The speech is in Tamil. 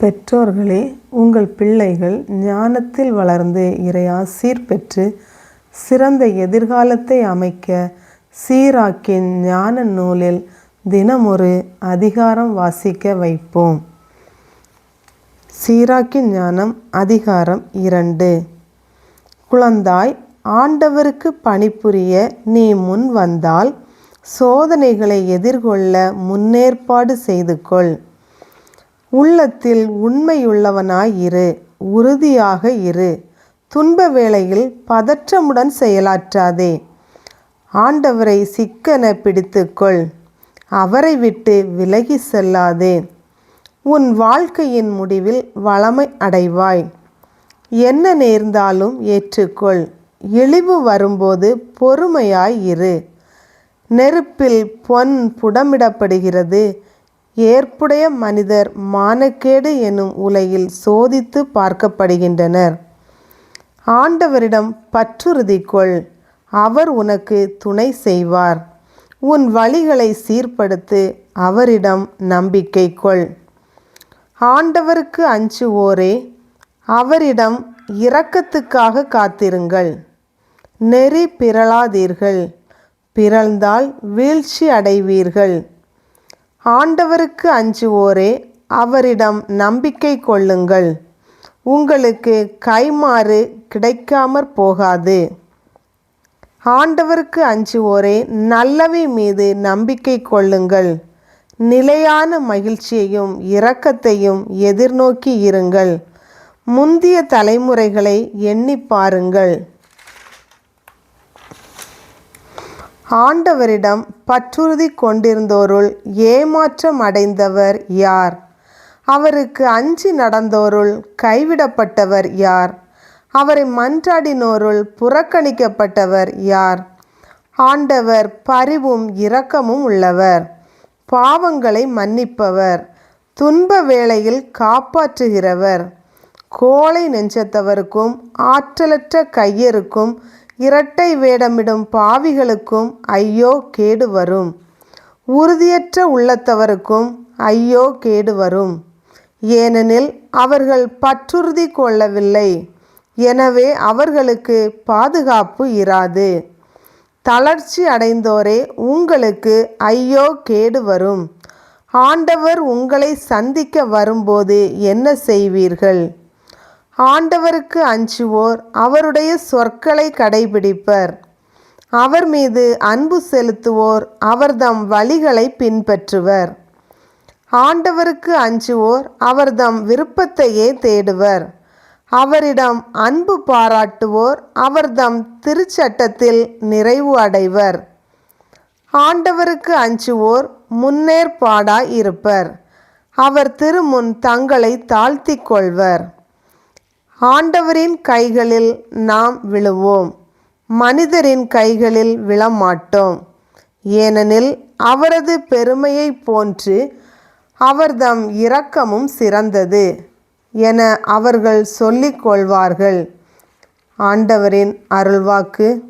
பெற்றோர்களே உங்கள் பிள்ளைகள் ஞானத்தில் வளர்ந்து இறையாசீர் பெற்று சிறந்த எதிர்காலத்தை அமைக்க சீராக்கின் ஞான நூலில் தினமொரு அதிகாரம் வாசிக்க வைப்போம். சீராக்கின் ஞானம் அதிகாரம் இரண்டு. குழந்தாய் ஆண்டவருக்கு பணிபுரிய நீ முன் வந்தால் சோதனைகளை எதிர்கொள்ள முன்னேற்பாடு செய்து கொள் உள்ளத்தில் உண்மையுள்ளவனாய் இரு உறுதியாக இரு. துன்ப வேளையில் பதற்றமுடன் செயலாற்றாதே. ஆண்டவரை சிக்கன பிடித்துக்கொள். அவரை விட்டு விலகி செல்லாதே. உன் வாழ்க்கையின் முடிவில் வளமை அடைவாய். என்ன நேர்ந்தாலும் ஏற்றுக்கொள். இழிவு வரும்போது பொறுமையாய் இரு. நெருப்பில் பொன் புடமிடப்படுகிறது. ஏற்புடைய மனிதர் மானக்கேடு எனும் உலையில் சோதித்து பார்க்கப்படுகின்றனர். ஆண்டவரிடம் பற்றுறுதி கொள் அவர் உனக்கு துணை செய்வார். உன் வழிகளை சீர்படுத்து அவரிடம் நம்பிக்கை கொள். ஆண்டவருக்கு அஞ்சுவோரே அவரிடம் இரக்கத்துக்காக காத்திருங்கள். நெறி பிறளாதீர்கள் பிறழ்ந்தால் வீழ்ச்சி அடைவீர்கள். ஆண்டவருக்கு அஞ்சுவோரே அவரிடம் நம்பிக்கை கொள்ளுங்கள். உங்களுக்கு கைமாறு கிடைக்காமற் போகாது. ஆண்டவருக்கு அஞ்சுவோரே நல்லவை மீது நம்பிக்கை கொள்ளுங்கள். நிலையான மகிழ்ச்சியையும் இரக்கத்தையும் எதிர்நோக்கி இருங்கள். முந்திய தலைமுறைகளை எண்ணி பாருங்கள். ஆண்டவரிடம் பற்றுறுதி கொண்டிருந்தோருள் ஏமாற்றம் அடைந்தவர் யார்? அவருக்கு அஞ்சி நடந்தோருள் கைவிடப்பட்டவர் யார்? அவரை மன்றாடினோருள் புறக்கணிக்கப்பட்டவர் யார்? ஆண்டவர் பரிவும் இரக்கமும் உள்ளவர் பாவங்களை மன்னிப்பவர் துன்ப வேளையில் காப்பாற்றுகிறவர். கோழை நெஞ்சத்தவருக்கும் ஆற்றலற்ற கையருக்கும் இரட்டை வேடமிடும் பாவிகளுக்கும் ஐயோ கேடு வரும். உறுதியற்ற உள்ளத்தவருக்கும் ஐயோ கேடு வரும். ஏனெனில் அவர்கள் பற்றுறுதி கொள்ளவில்லை. எனவே அவர்களுக்கு பாதுகாப்பு இராது. தளர்ச்சி அடைந்தோரே உங்களுக்கு ஐயோ கேடு வரும். ஆண்டவர் உங்களை சந்திக்க வரும்போது என்ன செய்வீர்கள்? ஆண்டவருக்கு அஞ்சுவோர் அவருடைய சொற்களை கடைபிடிப்பர். அவர் மீது அன்பு செலுத்துவோர் அவர்தம் வழிகளை பின்பற்றுவர். ஆண்டவருக்கு அஞ்சுவோர் அவர்தம் விருப்பத்தையே தேடுவர். அவரிடம் அன்பு பாராட்டுவோர் அவர்தம் திருச்சட்டத்தில் நிறைவு அடைவர். ஆண்டவருக்கு அஞ்சுவோர் முன்னேற்பாடாய் இருப்பர். அவர் திருமுன் தங்களை தாழ்த்திக் கொள்வர். ஆண்டவரின் கைகளில் நாம் விழுவோம். மனிதரின் கைகளில் விழமாட்டோம். ஏனெனில் அவரது பெருமையை போன்று அவர்தம் இரக்கமும் சிறந்தது என அவர்கள் சொல்லிக் கொள்வார்கள். ஆண்டவரின் அருள்வாக்கு